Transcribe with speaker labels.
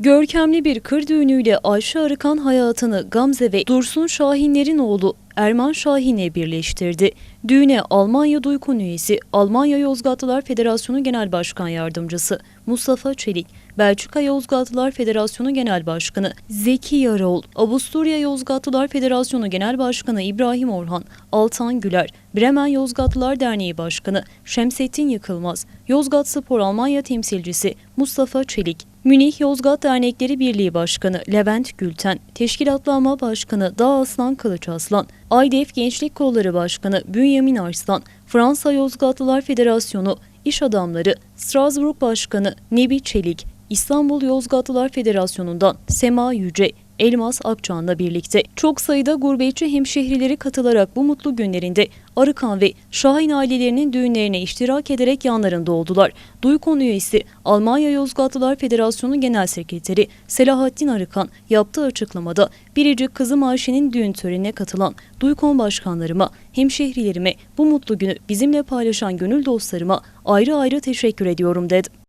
Speaker 1: Görkemli bir kır düğünüyle Ayşe Arıkan hayatını Gamze ve Dursun Şahinler'in oğlu Erman Şahin'e birleştirdi. Düğüne Almanya Duykun üyesi, Almanya Yozgatlılar Federasyonu Genel Başkan Yardımcısı Mustafa Çelik, Belçika Yozgatlılar Federasyonu Genel Başkanı Zeki Yarol, Avusturya Yozgatlılar Federasyonu Genel Başkanı İbrahim Orhan, Altan Güler, Bremen Yozgatlılar Derneği Başkanı Şemsettin Yıkılmaz, Yozgat Spor Almanya temsilcisi Mustafa Çelik, Münih Yozgat Dernekleri Birliği Başkanı Levent Gülten, Teşkilatlanma Başkanı Dağ Aslan Kılıç Aslan, AYDEF Gençlik Kolları Başkanı Bünyamin Arslan, Fransa Yozgatlılar Federasyonu İş Adamları Strasbourg Başkanı Nebi Çelik, İstanbul Yozgatlılar Federasyonu'ndan Sema Yüce, Elmas Akçan'la birlikte çok sayıda gurbetçi hemşehrileri katılarak bu mutlu günlerinde Arıkan ve Şahin ailelerinin düğünlerine iştirak ederek yanlarında oldular. Duykon üyesi Almanya Yozgatlılar Federasyonu Genel Sekreteri Selahattin Arıkan yaptığı açıklamada biricik kızım Ayşe'nin düğün törenine katılan Duykon başkanlarıma, hemşehrilerime, bu mutlu günü bizimle paylaşan gönül dostlarıma ayrı ayrı teşekkür ediyorum dedi.